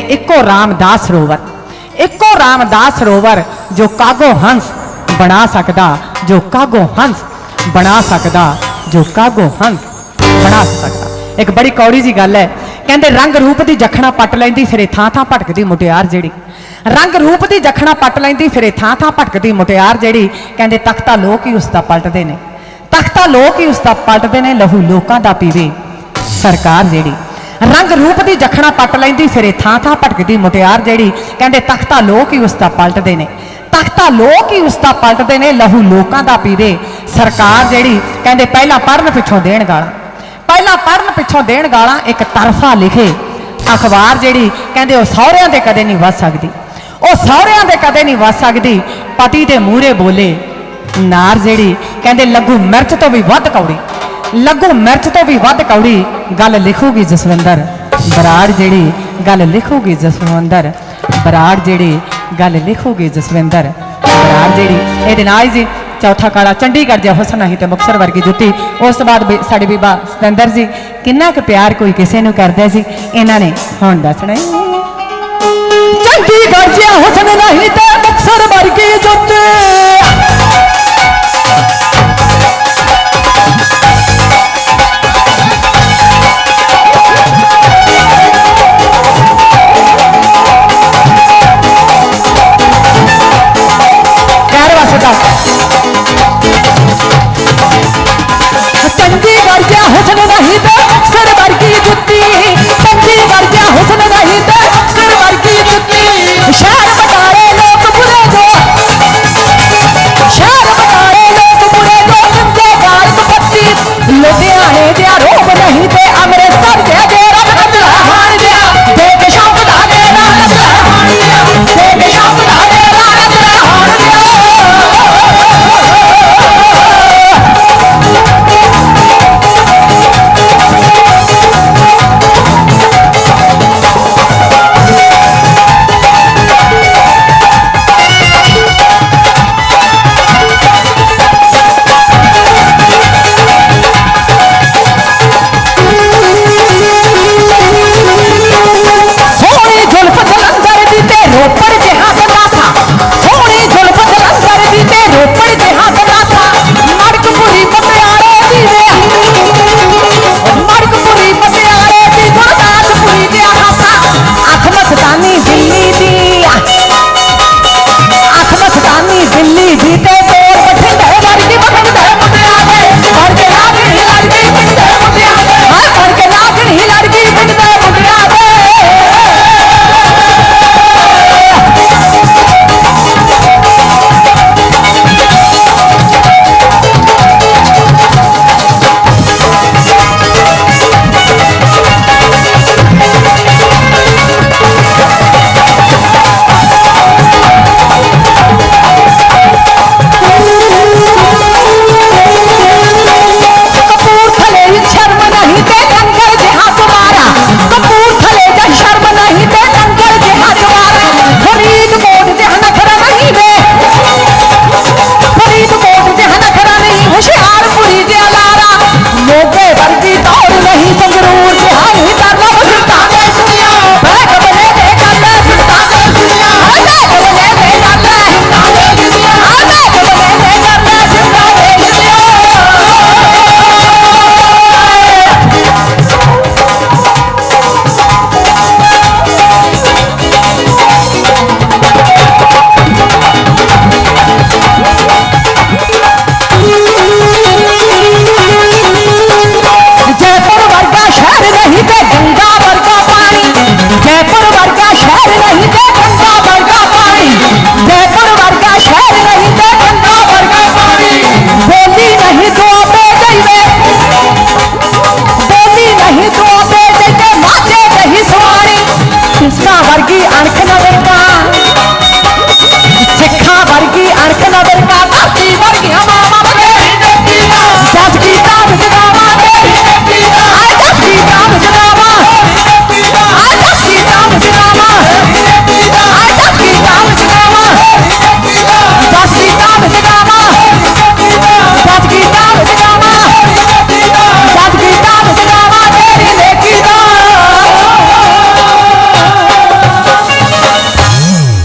ਇੱਕੋ ਰਾਮਦਾਸ ਸਰੋਵਰ ਇੱਕੋ ਰਾਮਦਾਸ ਸਰੋਵਰ ਜੋ ਕਾਗੋ ਹੰਸ ਬਣਾ ਸਕਦਾ, ਜੋ ਕਾਗੋ ਹੰਸ ਬਣਾ ਸਕਦਾ, ਜੋ ਕਾਗੋ ਹੰਸ ਬਣਾ ਸਕਦਾ। ਇੱਕ ਬੜੀ ਕੌੜੀ ਜੀ ਗੱਲ ਹੈ। ਕਹਿੰਦੇ ਰੰਗ ਰੂਪ ਦੀ ਜਖਣਾ ਪੱਟ ਲੈਂਦੀ, ਫਿਰੇ ਥਾਂ ਥਾਂ ਭਟਕਦੀ ਮੁਟਿਆਰ ਜਿਹੜੀ। ਰੰਗ ਰੂਪ ਦੀ ਜਖਣਾ ਪੱਟ ਲੈਂਦੀ, ਫਿਰੇ ਥਾਂ ਥਾਂ ਭਟਕਦੀ ਮੁਟਿਆਰ ਜਿਹੜੀ। ਕਹਿੰਦੇ ਤਖਤਾ ਲੋਕ ਹੀ ਉਸ ਦਾ ਪਲਟਦੇ ਨੇ। ਤਖਤਾ ਲੋਕ ਹੀ ਉਸ ਦਾ ਪਲਟਦੇ ਨੇ, ਲਹੂ ਲੋਕਾਂ ਦਾ ਪੀਵੇ ਸਰਕਾਰ ਜਿਹੜੀ। ਰੰਗ ਰੂਪ ਦੀ ਜਖਣਾ ਪੱਟ ਲੈਂਦੀ ਫਿਰੇ ਥਾਂ ਥਾਂ ਭਟਕਦੀ ਮੁਟਿਆਰ ਜਿਹੜੀ। ਕਹਿੰਦੇ, ਤਖਤਾ ਲੋਕ ਹੀ ਉਸ ਦਾ ਪਲਟਦੇ ਨੇ। ਤਖਤਾ ਲੋਕ ਹੀ ਉਸ ਦਾ ਪਲਟਦੇ ਨੇ, ਲਹੂ ਲੋਕਾਂ ਦਾ ਪੀਵੇ। ਸਰਕਾਰ ਜਿਹੜੀ, ਕਹਿੰਦੇ, ਪਹਿਲਾਂ ਪੜਨ ਪਿੱਛੋਂ ਦੇਣ ਗਾਲਾਂ। ਪਹਿਲਾਂ ਪੜਨ ਪਿੱਛੋਂ ਦੇਣ ਗਾਲਾਂ, ਇੱਕ ਤਰਫਾ ਲਿਖੇ। ਅਖਬਾਰ ਜਿਹੜੀ, ਕਹਿੰਦੇ, ਉਹ ਸਹੁਰਿਆਂ ਦੇ ਕਦੇ ਨਹੀਂ ਵੱਸ ਸਕਦੀ। ਉਹ ਸਹੁਰਿਆਂ ਦੇ ਕਦੇ ਨਹੀਂ ਵੱਸ ਸਕਦੀ। ਪਤੀ ਦੇ ਮੂਹਰੇ ਬੋਲੇ, ਨਾਰ ਜਿਹੜੀ, ਕਹਿੰਦੇ, ਲੱਗੂ ਮਿਰਚ ਤੋਂ ਵੀ ਵੱਧ ਕੌੜੀ। ਲੱਗੂ ਮਿਰਚ ਤੋਂ ਵੀ ਵੱਧ ਕੌੜੀ ਗੱਲ ਲਿਖੂਗੀ ਜਸਵਿੰਦਰ। ਬਰਾੜ ਜਿਹੜੀ ਗੱਲ ਲਿਖੂਗੀ ਜਸਵਿੰਦਰ। ਬਰਾੜ ਜਿਹੜੀ ਗੱਲ ਲਿਖੂਗੀ ਜਸਵਿੰਦਰ। ਬਰਾੜ ਜਿਹੜੀ ਇਹਦੇ ਨਾਲ ਜੀ ਚੌਥਾ ਕਾਲਾ ਚੰਡੀਗੜ੍ਹ ਜਿਹਾ ਹੁਸਨ ਨਹੀਂ ਤੇ ਮੁਕਸਰ ਵਰਗੀ ਜੁੱਤੀ। ਉਸ ਤੋਂ ਬਾਅਦ ਬੀ- ਸਾਡੇ ਬੀਬਾ ਸਤਿੰਦਰ ਜੀ, ਕਿੰਨਾ ਕੁ ਪਿਆਰ ਕੋਈ ਕਿਸੇ ਨੂੰ ਕਰਦਾ ਸੀ, ਇਹਨਾਂ ਨੇ ਹੁਣ ਦੱਸਣਾ ਚੰਡੀਗੜ੍ਹ ਜਿਹਾ ਹੁਸਨ ਨਹੀਂ ਤੇ ਮੁਕਸਰ ਵਰਗੀ ਜੁੱਤੀ। ਕਹਿਰ ਵਸਦਾ ਚੰਡੀਗੜ੍ਹ ਹੁਸਨ ਨਹੀਂ ਤੇ त्या शहर नाही